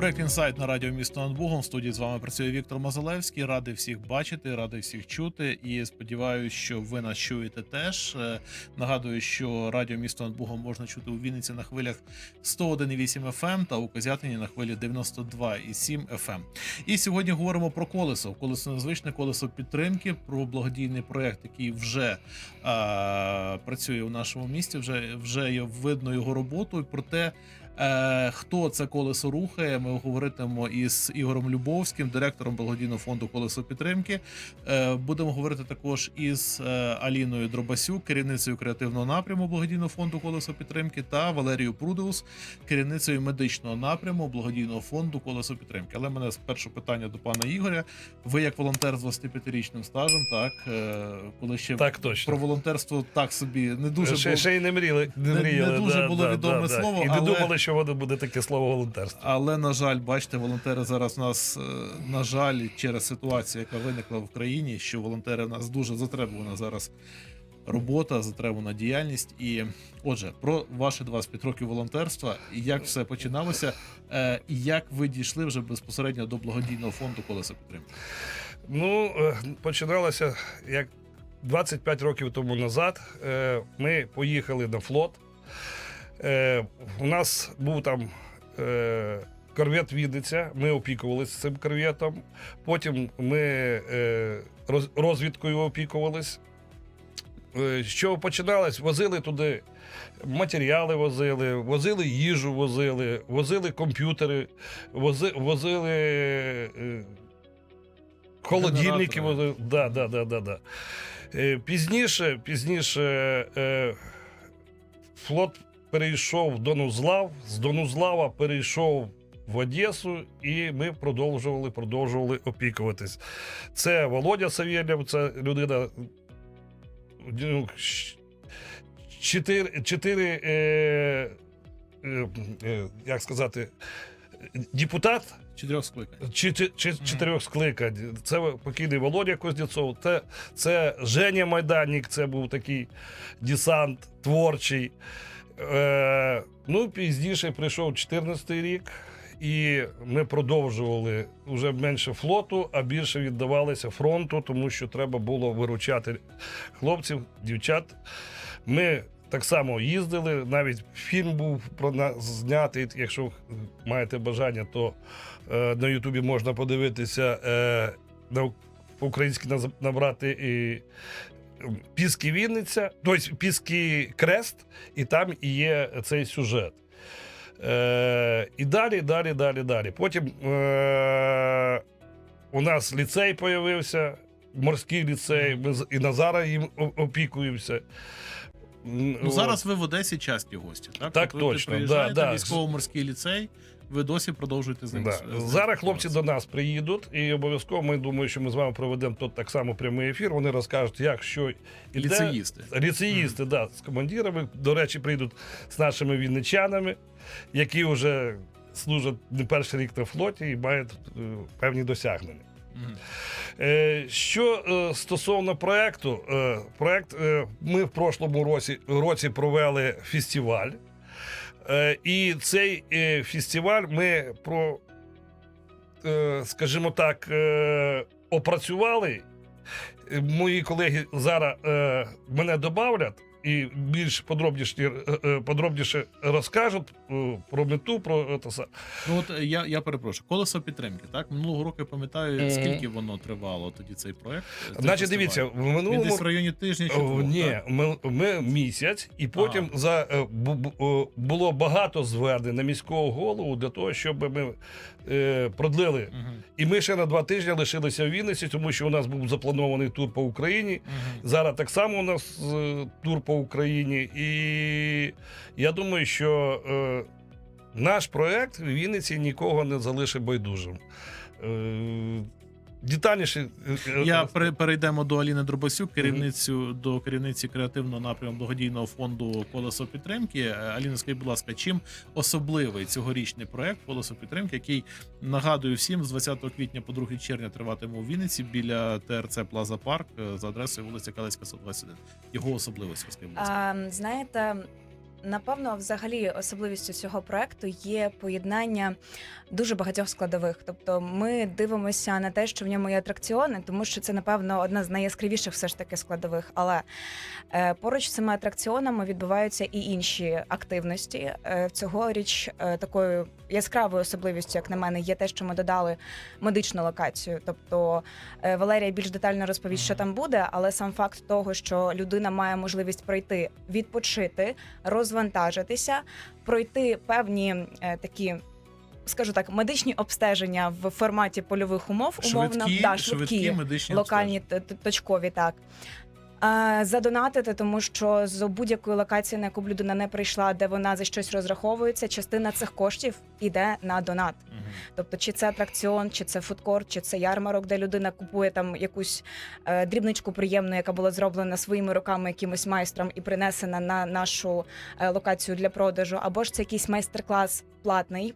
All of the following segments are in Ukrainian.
Проект інсайт на радіо місто над Богом. В студії з вами працює Віктор Мазалевський. Радий всіх бачити, радий всіх чути. І сподіваюся, що ви нас чуєте теж. Е, Нагадую, що радіо місто над Богом можна чути у Вінниці на хвилях 101,8 FM та у Козятині на хвилі 92,7 FM. І сьогодні говоримо про колесо. Колесо незвичне, колесо підтримки, про благодійний проект, який вже а, працює у нашому місті. Вже вже видно його роботу. І про те, Е, хто це колесо рухає? Ми говоритимо із Ігорем Любовським, директором благодійного фонду Колесо підтримки. Е, будемо говорити також із е, Аліною Дробасюк, керівницею креативного напряму благодійного фонду Колесо підтримки, та Валерією Прудеус, керівницею медичного напряму благодійного фонду Колесо підтримки. Але мене спершу питання до пана Ігоря. Ви як волонтер з 25-річним стажем, так коли ще Так точно. про волонтерство так собі не дуже ще, було- ще й не мріяли. Не, мріяли, не дуже да, було да, відоме да, слово, Да. І але- не думали, що воно буде таке слово волонтерство. Але на жаль, бачите, волонтери зараз у нас е, на жаль, через ситуацію, яка виникла в країні, що волонтери в нас дуже затребувана зараз робота, затребувана діяльність. І отже, про ваші 25 років волонтерства, як все починалося, е, і як ви дійшли вже безпосередньо до благодійного фонду колеса підтримки. Ну, е, починалося як 25 років тому назад. Ми поїхали на флот. Е, У нас був там е, корвет Вінниця. Ми опікувалися цим корветом. Потім ми е, роз- розвідкою опікувались. Е, Що починалось? Возили туди матеріали, возили, возили їжу, возили, возили комп'ютери, вози, возили. е, Холодильники возили. Да, да, да, да, да. Е, Пізніше, пізніше е, флот перейшов в Донузлав, з Донузлава перейшов в Одесу, і ми продовжували, продовжували опікуватись. Це Володя Савєлєв, це людина. ну, щ- Чотири, чотири е, е, е, як сказати, депутат Чотирьох скликань. чи, чи, чи, чотирьох скликань. Це покійний Володя Кузнєцов, це, це Женя Майданник, це був такий десант творчий. Е, ну, пізніше прийшов 14-й рік, і ми продовжували вже менше флоту, а більше віддавалися фронту, тому що треба було виручати хлопців, дівчат. Ми так само їздили, навіть фільм був про нас знятий. Якщо маєте бажання, то е, на Ютубі можна подивитися е, на по-українськи набрати і Піски Вінниця, тобто Піски Крест, і там і є цей сюжет. Е, і далі, далі, далі, далі. Потім е, у нас ліцей появився, морський ліцей, ми і на зараз їм опікуємося. Ну зараз ви в Одесі часті гості, так? Так Тобто ви точно, да, да. військово-морський ліцей, ви досі продовжуєте з ним. Да. Зараз хлопці до нас приїдуть, і обов'язково ми думаю, що ми з вами проведемо тут так само прямий ефір. Вони розкажуть, як що іде. ліцеїсти. Ліцеїсти, да, з командирами. До речі, прийдуть з нашими вінничанами, які вже служать не перший рік на флоті і мають е, певні досягнення. Е, Що е, стосовно проекту, проект ми в прошлому році, році провели фестиваль. Е, І цей е, фестиваль ми про, е, скажімо так, опрацювали. Мої колеги зараз мене додавлять і більш подробніше, подробніше розкажуть про мету, про е, са- Ну от е, я, я перепрошую, колесо підтримки. Так минулого року я пам'ятаю, Мгм. скільки воно тривало тоді цей проект. Значить, дивіться, в він минулому десь в районі тижня чи О, двох, Ні, ми, ми місяць, і потім за е, бу- бу- було багато звернень на міського голову для того, щоб ми е, продлили. Мгм. І ми ще на два тижні лишилися в Вінниці, тому що у нас був запланований тур по Україні. Мгм. Зараз так само у нас е, тур по Україні. І я думаю, що е, наш проект в Вінниці нікого не залишить байдужим. Е, детальніше. е, е, Я пере- перейдемо до Аліни Дробасюк, керівницю до керівниці креативного напряму благодійного фонду Колесо підтримки. Аліна, скажіть, будь ласка, чим особливий цьогорічний проект Колесо підтримки, який нагадую всім з 20 квітня по 2 червня триватиме у Вінниці біля ТРЦ Плаза Парк за адресою вулиця Калецька 121. Його особливості, скажіть, будь ласка. А, знаєте, Напевно, взагалі особливістю цього проекту є поєднання дуже багатьох складових. Тобто, ми дивимося на те, що в ньому є атракціони, тому що це, напевно, одна з найяскравіших все ж таки складових. Але е, поруч з цими атракціонами відбуваються і інші активності. Е, цьогоріч е, такою яскравою особливістю, як на мене, є те, що ми додали медичну локацію. Тобто е, Валерія більш детально розповість, що там буде, але сам факт того, що людина має можливість пройти, відпочити, розвантажитися, пройти певні е, такі. Скажу так, медичні обстеження в форматі польових умов, умовно Швидкі, да, швидкі медичні локальні точкові, так. Задонатити, тому що з будь-якої локації, на яку б людина не прийшла, де вона за щось розраховується, частина цих коштів іде на донат. Мгм. Тобто, чи це атракціон, чи це фудкорт, чи це ярмарок, де людина купує там якусь е, дрібничку приємну, яка була зроблена своїми руками якимось майстром і принесена на нашу е, локацію для продажу, або ж це якийсь майстер-клас платний.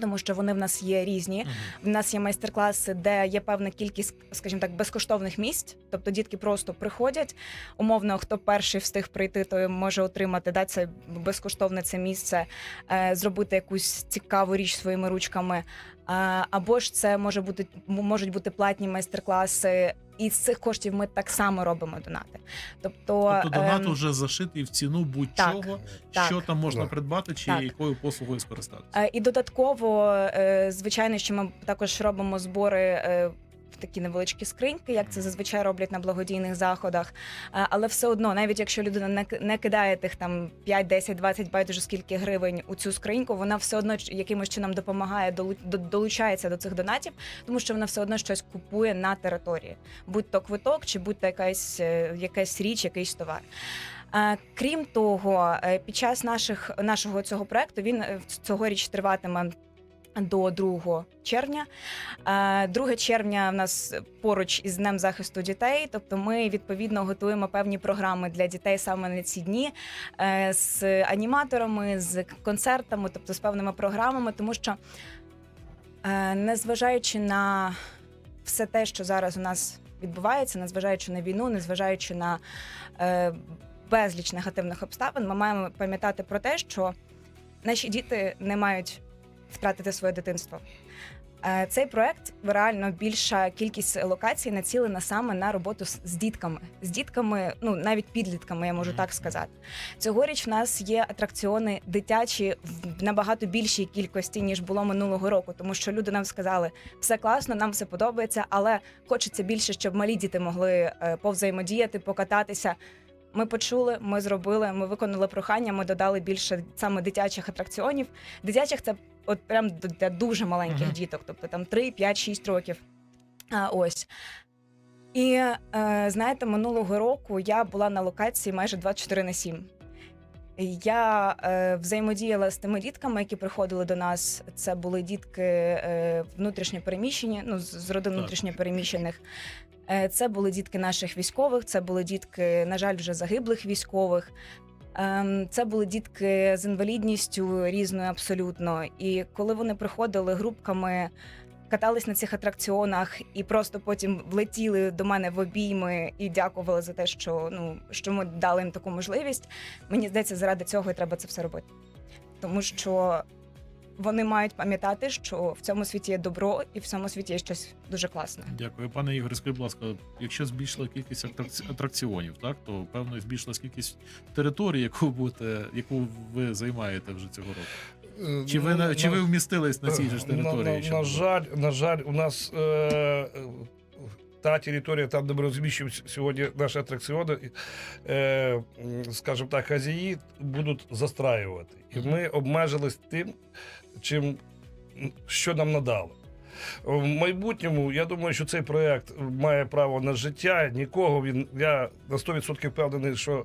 Тому що вони в нас є різні. В нас є майстер-класи, де є певна кількість, скажімо так, безкоштовних місць. Тобто дітки просто приходять. Умовно, хто перший встиг прийти, той може отримати да, це безкоштовне це місце, е, зробити якусь цікаву річ своїми ручками. А, або ж це може бути можуть бути платні майстер-класи, і з цих коштів ми так само робимо донати. Тобто, Тобто донат ем, вже зашитий в ціну будь-чого, так. що там можна Так. придбати, чи Так. якою послугою скористатися. Е, І додатково, е, звичайно, що ми також робимо збори. В Такі невеличкі скриньки, як це зазвичай роблять на благодійних заходах. Але все одно, навіть якщо людина не кидає тих там 5, 10, 20 байдуже скільки гривень у цю скриньку, вона все одно якимось чином допомагає, долучається до цих донатів, тому що вона все одно щось купує на території, будь то квиток, чи будь то якась, е, якась річ, якийсь товар. Крім того, е, під час наших нашого цього проекту він е, цьогоріч триватиме. До 2 червня. Е, 2 червня в нас поруч із Днем захисту дітей. Тобто, ми відповідно готуємо певні програми для дітей саме на ці дні е, з аніматорами, з концертами, тобто з певними програмами, тому що, е, незважаючи на все те, що зараз у нас відбувається, незважаючи на війну, незважаючи на е, безліч негативних обставин, ми маємо пам'ятати про те, що наші діти не мають втратити своє дитинство. Е, Цей проект реально більша кількість локацій націлена саме на роботу з дітками, з дітками, ну навіть підлітками, я можу так сказати. Цьогоріч в нас є атракціони дитячі в набагато більшій кількості ніж було минулого року, тому що люди нам сказали, все класно, нам все подобається, але хочеться більше, щоб малі діти могли е, повзаємодіяти, покататися. Ми почули, ми зробили, ми виконали прохання. Ми додали більше саме дитячих атракціонів. Дитячих це от прям для дуже маленьких Мгм. діток, тобто там 3, 5, 6 років. А, ось. І е, знаєте, минулого року я була на локації майже 24 на 7. Я е, взаємодіяла з тими дітками, які приходили до нас. Це були дітки е, внутрішньо переміщені, ну з з родин внутрішньо переміщених. Е, Це були дітки наших військових, це були дітки, на жаль, вже загиблих військових. Ем, Це були дітки з інвалідністю різною абсолютно. І коли вони приходили групками, катались на цих атракціонах і просто потім влетіли до мене в обійми і дякували за те, що ну що ми дали їм таку можливість. Мені здається, заради цього і треба це все робити. Тому що вони мають пам'ятати, що в цьому світі є добро і в цьому світі є щось дуже класне. Дякую, пане Ігор. Скажіть, будь ласка, якщо збільшила кількість атракці- атракціонів, так то певно збільшилась кількість території, яку будете, яку ви займаєте вже цього року. Е, Чи ви на чи ви вмістились на цій же ж На, території? на, що на жаль, на жаль, у нас е, е, та територія, там, де ми розміщуємо сьогодні наші атракціони, е, скажімо так, хазяї будуть застраювати. І ми обмежились тим, чим що нам надали. В майбутньому я думаю, що цей проект має право на життя. Нікого він я на 100% впевнений, що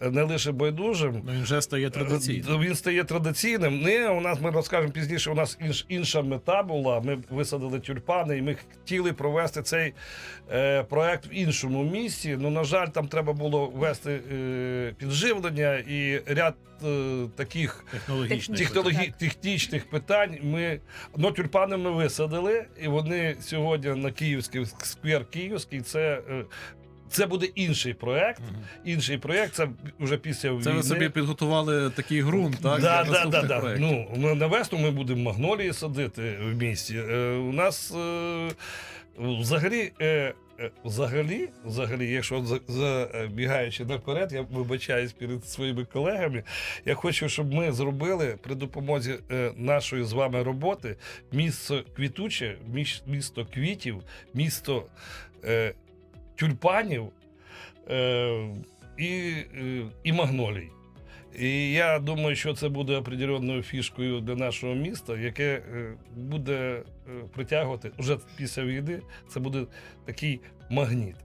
не лише байдужим, він вже стає традиційним. Він стає традиційним. Не, у нас ми розкажемо пізніше. У нас інш, інша мета була. Ми висадили тюльпани, і ми хотіли провести цей е, проект в іншому місці. Ну, на жаль, там треба було ввести е, підживлення і ряд е, таких Технологічний. технологі... технічних питань. Ми ну, тюльпани ми висадили, і вони сьогодні на Київський сквер Київський. Це е, це буде інший проект. Інший проект. Це вже після війни. Це ви собі підготували такий ґрунт, так? Да, да, да, да. Ну, на весну ми будемо магнолії садити в місті. Е, у нас е, взагалі. Е, е, Взагалі, взагалі, якщо за- забігаючи наперед, я вибачаюсь перед своїми колегами. Я хочу, щоб ми зробили при допомозі е, нашої з вами роботи місто квітуче, міс- місто квітів, місто е, тюльпанів е, і, е, і магнолій. І я думаю, що це буде определенною фішкою для нашого міста, яке е, буде е, притягувати вже після війни. Це буде такий магніт.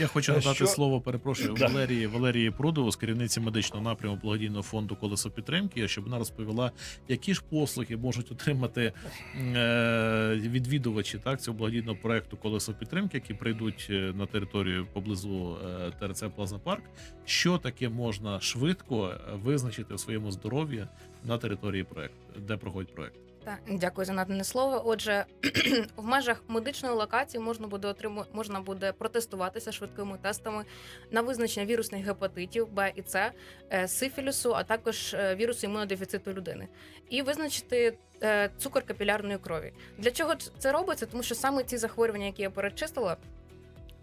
Я хочу Е, надати що- слово, перепрошую, Да. Валерії Валерії Прудову з керівниці медичного напряму благодійного фонду Колесо підтримки, щоб вона розповіла, які ж послуги можуть отримати е, відвідувачі так цього благодійного проекту Колесо підтримки, які прийдуть е, на територію поблизу е, ТРЦ Плаза Парк. Що таке можна швидко визначити в своєму здоров'ї на території проекту, де проходить проект? Так, дякую за надане слово. Отже, в межах медичної локації можна буде отриму... можна буде протестуватися швидкими тестами на визначення вірусних гепатитів Б і С, е, сифілісу, а також е, вірусу імунодефіциту людини, і визначити е, цукор капілярної крові. Для чого це робиться? Тому що саме ці захворювання, які я перечислила.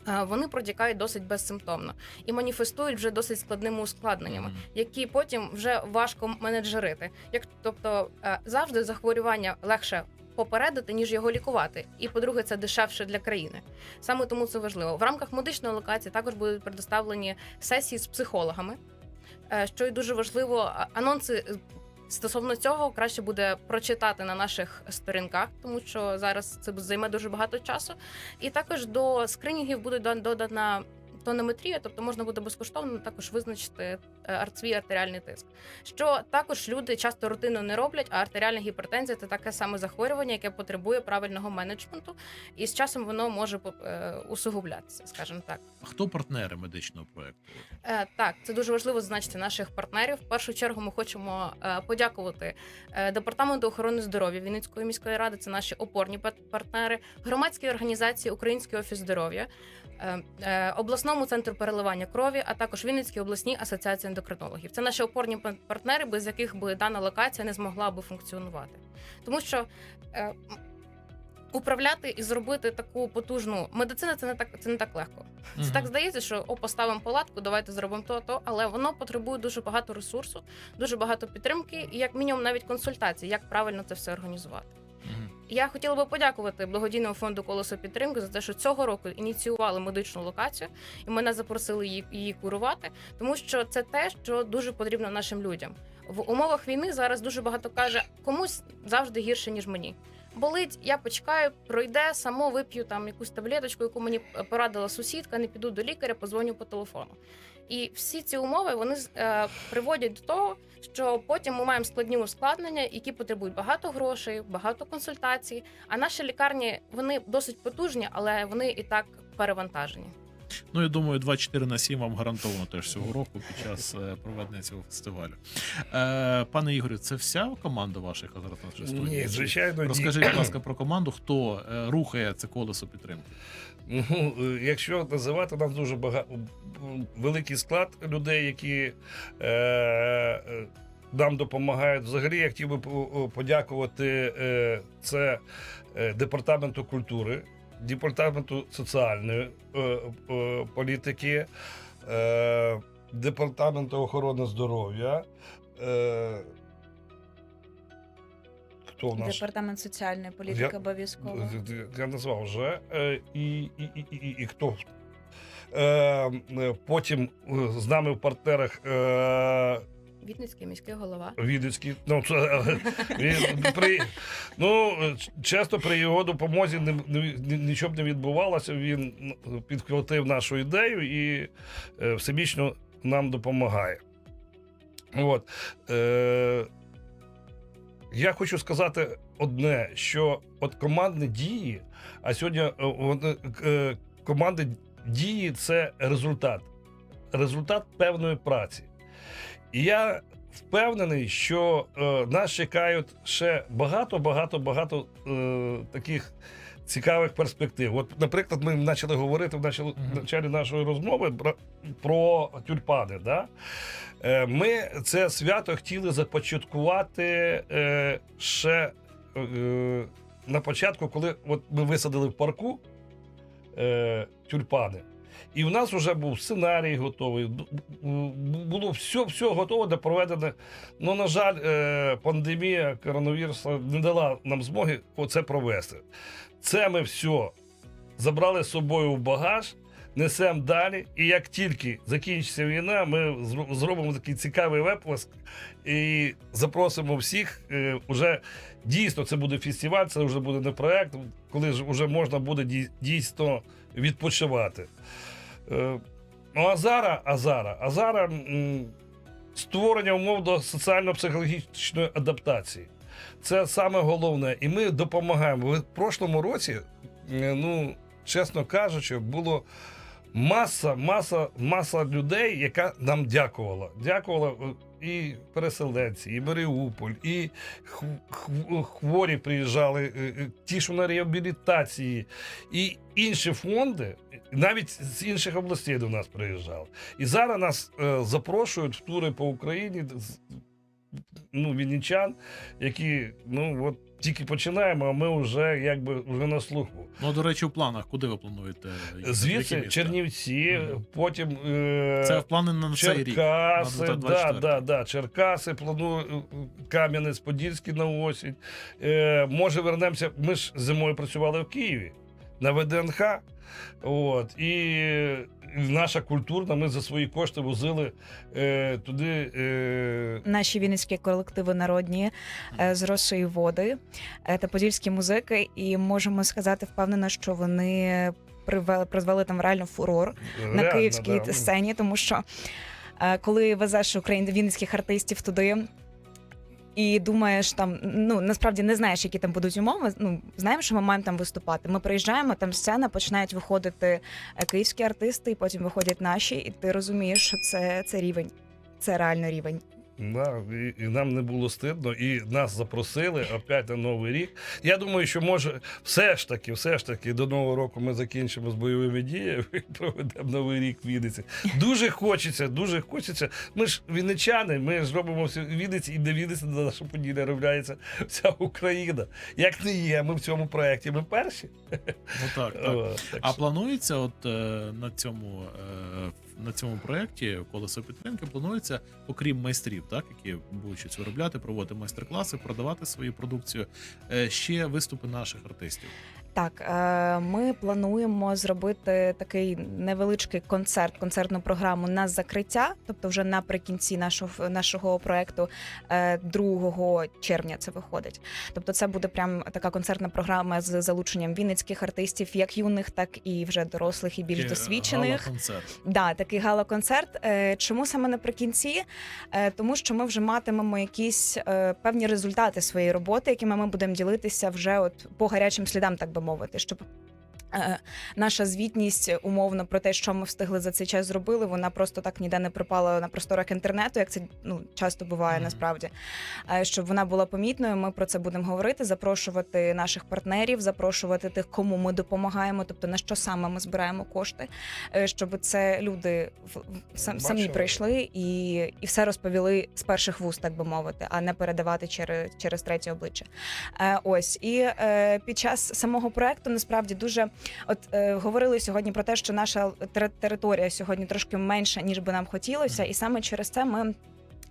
Е, Вони протікають досить безсимптомно і маніфестують вже досить складними ускладненнями які потім вже важко менеджерити. Як тобто е, завжди захворювання легше попередити, ніж його лікувати. І по-друге, це дешевше для країни. Саме тому це важливо. В рамках медичної локації також будуть предоставлені сесії з психологами, е, що і дуже важливо. Анонси. Стосовно цього краще буде прочитати на наших сторінках, тому що зараз це займе дуже багато часу. І також до скринінгів буде до- додана тонометрія, тобто можна буде безкоштовно також визначити е, свій артеріальний тиск. Що також люди часто рутинно не роблять, а артеріальна гіпертензія це таке саме захворювання, яке потребує правильного менеджменту, і з часом воно може е, усугублятися, скажімо так. А Хто партнери медичного проекту? Е, Так, це дуже важливо зазначити наших партнерів. В першу чергу ми хочемо подякувати департаменту охорони здоров'я Вінницької міської ради. Це наші опорні пар- партнери, громадській організації Український офіс здоров'я, обласному центру переливання крові, а також Вінницькій обласній асоціації ендокринологів. Це наші опорні партнери, без яких би дана локація не змогла би функціонувати, тому що. е, Управляти і зробити таку потужну медицина це не так це не так легко. Це так здається, що о, поставимо палатку, давайте зробимо то, то, але воно потребує дуже багато ресурсу, дуже багато підтримки і як мінімум навіть консультацій, як правильно це все організувати. Я хотіла би подякувати благодійному фонду Колесо підтримки за те, що цього року ініціювали медичну локацію, і мене запросили її, її курувати, тому що це те, що дуже потрібно нашим людям. В умовах війни зараз дуже багато каже, комусь завжди гірше ніж мені. Болить, я почекаю, пройде, само вип'ю там якусь таблеточку, яку мені порадила сусідка, не піду до лікаря, позвоню по телефону. І всі ці умови вони е, приводять до того, що потім ми маємо складні ускладнення, які потребують багато грошей, багато консультацій. А наші лікарні вони досить потужні, але вони і так перевантажені. Ну, я думаю, 24 на 7 вам гарантовано теж цього року під час е, проведення цього фестивалю. Е, пане Ігорю, це вся команда ваших студії? Ні, звичайно, ні. Розкажіть, будь ласка, про команду, хто е, рухає це колесо підтримки. Ну, е, якщо називати, у нас дуже багато великий склад людей, які е, нам допомагають. Взагалі, я хотів би подякувати е, це департаменту культури, департаменту соціальної е, е, політики, е, департаменту охорони здоров'я. Е, хто в нас? Департамент соціальної політики обов'язково. Я назвав вже. Е, І, і, і, і, і, хто? Е, Потім з нами в партнерах е, Вінницький міський голова. Відецький. Ну, це, е, при, ну, е, часто при його допомозі не, не, нічого б не відбувалося. Він підхватив нашу ідею і е, всебічно нам допомагає. От. Е, я хочу сказати одне, що от командні дії, а сьогодні е, вони, е, команди дії це результат. Результат певної праці. І я впевнений, що е, нас чекають ще багато, багато, багато е, таких цікавих перспектив. От, наприклад, ми почали говорити в началі, нашої розмови про, про тюльпани. Да? Е, ми це свято хотіли започаткувати е, ще е, на початку, коли от ми висадили в парку е, тюльпани. І в нас вже був сценарій готовий, було все, все готове до проведення. Ну, на жаль, е, пандемія коронавірусу не дала нам змоги оце провести. Це ми все забрали з собою в багаж, несемо далі. І як тільки закінчиться війна, ми зробимо такий цікавий виплеск і запросимо всіх. Е, уже дійсно це буде фестиваль, це вже буде не проект, коли ж вже можна буде дійсно відпочивати. Е, Ну, а зараз, а зараз, а зараз м, створення умов до соціально-психологічної адаптації. Це саме головне. І ми допомагаємо. В прошлому році, е, ну, чесно кажучи, було маса, маса, маса людей, яка нам дякувала. Дякувала е, і переселенці, і Маріуполь, і хв- хв- хворі приїжджали, е, е, ті, що на реабілітації, і інші фонди, навіть з інших областей до нас приїжджали. І зараз нас запрошують в тури по Україні. Ну, вінничан, які ну от тільки починаємо, а ми вже якби вже на слуху. Ну, до речі, в планах, куди ви плануєте? Звідси? Чернівці, Мгм. потім е, Це в плани на цей рік. Черкаси, на да, да, да, Черкаси, планую е, Кам'янець-Подільський на осінь. Е, може, вернемося. Ми ж зимою працювали в Києві на ВДНХ. От, і наша культурна, ми за свої кошти возили е, туди. Е, Наші вінницькі колективи народні е, з Росої води е, та подільські музики, і можемо сказати впевнено, що вони привели призвели там реально фурор на київській да. сцені, тому що е, коли везеш україн вінницьких артистів туди. І думаєш там, ну насправді не знаєш, які там будуть умови. Ну знаємо, що ми маємо там виступати. Ми приїжджаємо, там сцена, починають виходити е, київські артисти, і потім виходять наші, і ти розумієш, що це, це рівень, це реально рівень. Да, і, і нам не було стидно, і нас запросили опять на новий рік. Я думаю, що може все ж таки, все ж таки, до нового року ми закінчимо з бойовими діями і проведемо новий рік в Вінниці. Дуже хочеться, дуже хочеться. Ми ж вінничани, ми ж робимо все в Вінниці, і не Вінниці на нашу поділля робляється вся Україна. Як не є, ми в цьому проєкті. Ми перші. Ну так, так. О, так А що- планується, от е, на цьому е, на цьому проєкті колесо підтримки планується, окрім майстрів, так які будуть щось виробляти, проводити майстер-класи, продавати свою продукцію. е, ще виступи наших артистів. Так, е, ми плануємо зробити такий невеличкий концерт, концертну програму на закриття, тобто вже наприкінці нашого нашого проекту е, 2 червня це виходить. Тобто, це буде прям така концертна програма з залученням вінницьких артистів, як юних, так і вже дорослих і більш Такий досвідчених. гала-концерт. Да, такий гала-концерт. Е, Чому саме наприкінці? Е, Тому що ми вже матимемо якісь е, певні результати своєї роботи, якими ми будемо ділитися вже от по гарячим слідам, так би мовити, щоб. Е, Наша звітність умовно про те, що ми встигли за цей час зробили, вона просто так ніде не пропала на просторах інтернету, як це ну часто буває Мгм. насправді. Е, Щоб вона була помітною, ми про це будемо говорити, запрошувати наших партнерів, запрошувати тих, кому ми допомагаємо, тобто на що саме ми збираємо кошти, е, щоб це люди сам, самі прийшли і, і все розповіли з перших вуст, так би мовити, а не передавати через, через третє обличчя. Ось і під час самого проекту насправді дуже от е, говорили сьогодні про те, що наша територія сьогодні трошки менша, ніж би нам хотілося, і саме через це ми.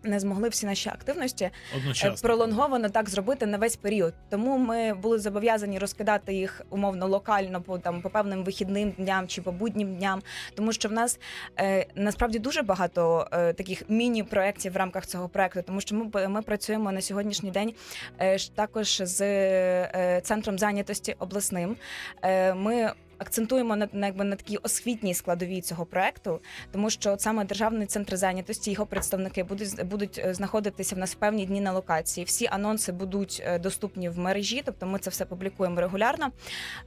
Не змогли всі наші активності е, Одночасно. пролонговано так зробити на весь період. Тому ми були зобов'язані розкидати їх умовно локально по там по певним вихідним дням чи по буднім дням. Тому що в нас е, насправді дуже багато е, таких міні-проєктів в рамках цього проекту, тому що ми, ми працюємо на сьогоднішній день е, також з е, центром зайнятості обласним. Е, ми акцентуємо на, на якби на такій освітній складовій цього проекту, тому що от саме державний центр зайнятості, його представники будуть будуть е, знаходитися в нас в певні дні на локації. Всі анонси будуть е, доступні в мережі, тобто ми це все публікуємо регулярно.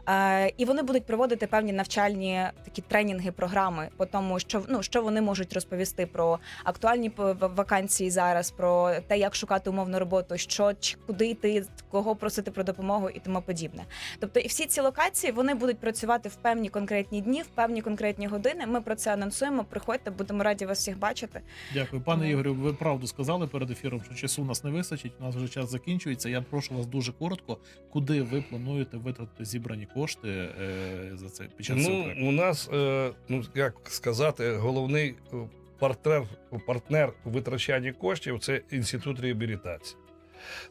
Е, І вони будуть проводити певні навчальні такі тренінги, програми по тому, що ну що вони можуть розповісти про актуальні вакансії зараз, про те, як шукати умовну роботу, що куди йти, кого просити про допомогу і тому подібне. Тобто, і всі ці локації вони будуть працювати в певні конкретні дні, в певні конкретні години. Ми про це анонсуємо. Приходьте, будемо раді вас всіх бачити. Дякую, пане. Ігорю. Ви правду сказали перед ефіром, що часу у нас не вистачить. У нас вже час закінчується. Я прошу вас дуже коротко, куди ви плануєте витратити зібрані кошти е, за це під час цього Ну, проекту? у нас, е, ну як сказати, головний е, партнер, партнер у витрачанні коштів це інститут реабілітації.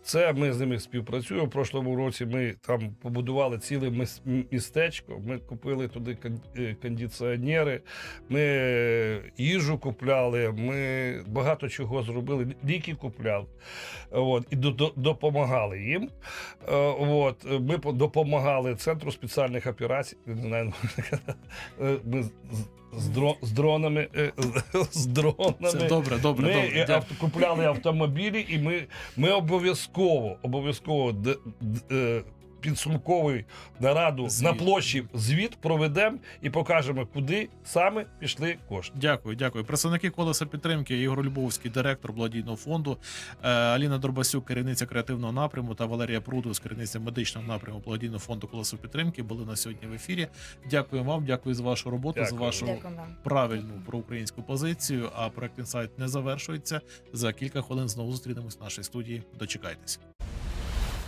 Це ми з ними співпрацюємо. В прошлому році ми там побудували ціле містечко. Ми купили туди е, кондиціонери, ми е, їжу купляли, ми багато чого зробили, ліки купляли. От, і до- до- допомагали їм. Е, От, ми допомагали Центру спеціальних операцій. Не знаю, ми з, дро- з дронами. е, З дронами. Це добре, добре, Ми добре. і авто, купляли автомобілі, і ми, ми обов'язково обов'язково е, підсумковий нараду Звіт. на площі звіт проведемо і покажемо, куди саме пішли кошти. Дякую, дякую. Представники колеса підтримки Ігор Любовський, директор благодійного фонду, е, Аліна Дорбасюк, керівниця креативного напряму, та Валерія Прудус, керівниця медичного напряму благодійного фонду колесо підтримки, були на сьогодні в ефірі. Дякую вам, дякую за вашу роботу, за вашу Дякую правильну проукраїнську позицію. А проект інсайт не завершується. За кілька хвилин знову зустрінемось в нашій студії. Дочекайтесь.